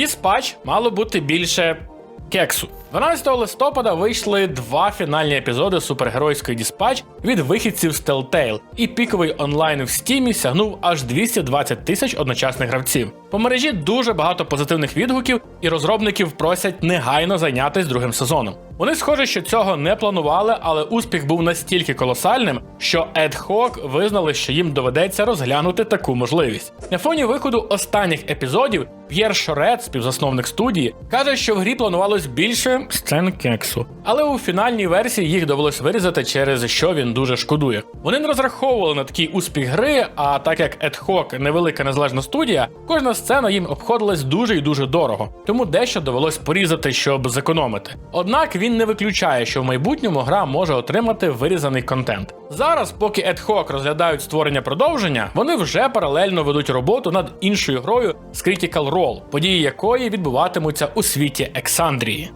Діспач мало бути більше кексу. 12 листопада вийшли два фінальні епізоди супергеройської Діспач від вихідців з Telltale, і піковий онлайн в стімі сягнув аж 220 тисяч одночасних гравців. По мережі дуже багато позитивних відгуків, і розробників просять негайно зайнятися другим сезоном. Вони схоже, що цього не планували, але успіх був настільки колосальним, що Ed Hoc визнали, що їм доведеться розглянути таку можливість. На фоні виходу останніх епізодів П'єр Шорет, співзасновник студії, каже, що в грі планувалось більше сцен кексу. Але у фінальній версії їх довелось вирізати, через що він дуже шкодує. Вони не розраховували на такий успіх гри, а так як Ed Hoc невелика незалежна студія, кожна сцена їм обходилась дуже і дуже дорого, тому дещо довелось порізати, щоб зекономити. Однак він не виключає, що в майбутньому гра може отримати вирізаний контент. Зараз, поки Ad Hoc розглядають створення продовження, вони вже паралельно ведуть роботу над іншою грою з Critical Role, події якої відбуватимуться у світі Ександрії.